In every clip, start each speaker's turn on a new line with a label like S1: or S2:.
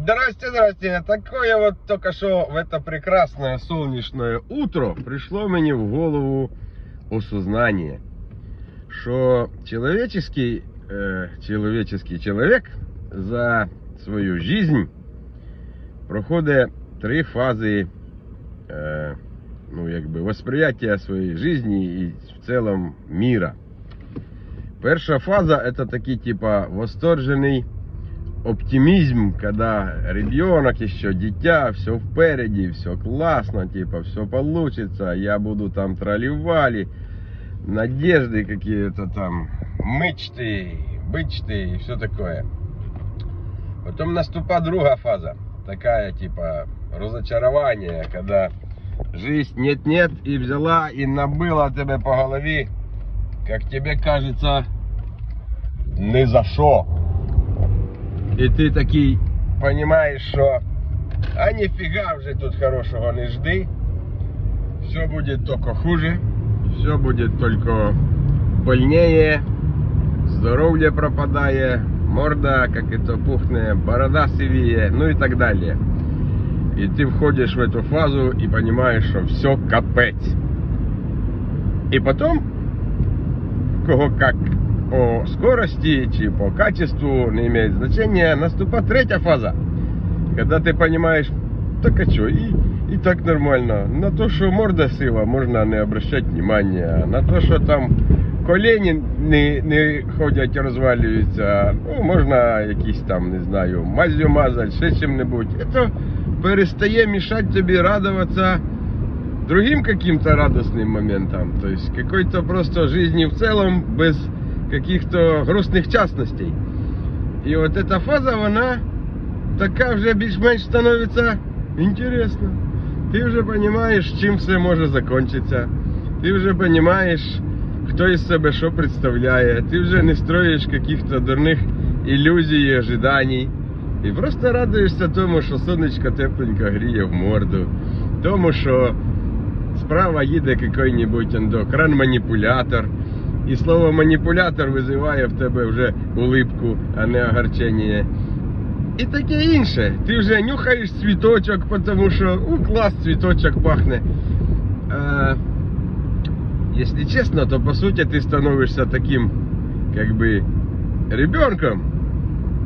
S1: Здрасте, здрасте. Такое вот только что в это прекрасное солнечное утро пришло мне в голову осознание, что человеческий, э, человеческий человек за свою жизнь проходить три фази е, ну, якби, восприяття своєї житті і в цілому міра. Перша фаза це такий, типа, восторжений оптимизм, когда ребенок еще, дитя, все впереди, все классно, типа, все получится, я буду там тролливали, надежды какие-то там, мечты, бычты и все такое. Потом наступает другая фаза, такая типа разочарование, когда жизнь нет-нет и взяла и набыла тебе по голове, как тебе кажется, не за что. І ти такий розумієш, що а ніфіга вже тут хорошого не жди. Все буде тільки хуже, все буде тільки больнее, здоров'я пропадає, морда, як это пухне, борода сивіє, ну і так далі. І ти входиш в эту фазу і розумієш, що все капець. І потім, кого как по скорости, чи по качеству не имеет значения, наступает третья фаза. Когда ты понимаешь, так а что, и, и так нормально. На то, что морда сила, можно не обращать внимания. На то, что там колені не, не ходять, розвалюються, ну, можна якісь там, не знаю, мазью мазать, ще чим-небудь. Это перестає мешать тобі радоваться другим каким-то радостным моментам. То есть какой-то просто жизни в целом без каких-то грустних частностей. І от ця фаза, она такая уже більш-менш становиться интересно. Ти вже розумієш, чим все може закінчитися. Ти вже розумієш, хто из себе що представляє. ти вже не строїш каких-то дурних ілюзій, и ожиданий. І просто радуєшся тому, що сонечко тепленько гріє в морду, тому що справа їде який-небудь кран-маніпулятор. І слово маніпулятор визиває в тебе вже улипку, а не огорчення. І таке інше. Ти вже нюхаєш цвіточок, тому що у клас цвіточок пахне. А, якщо чесно, то по суті ти становишся таким, как бы, ребенком,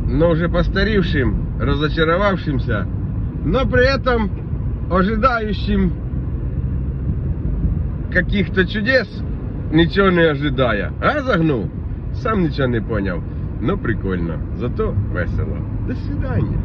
S1: но уже постарившим, разочаровавшимся, но при этом ожидающим каких-то чудес, нічого не ожидая. А загнув? Сам нічого не поняв. Ну прикольно. Зато весело. До свидання.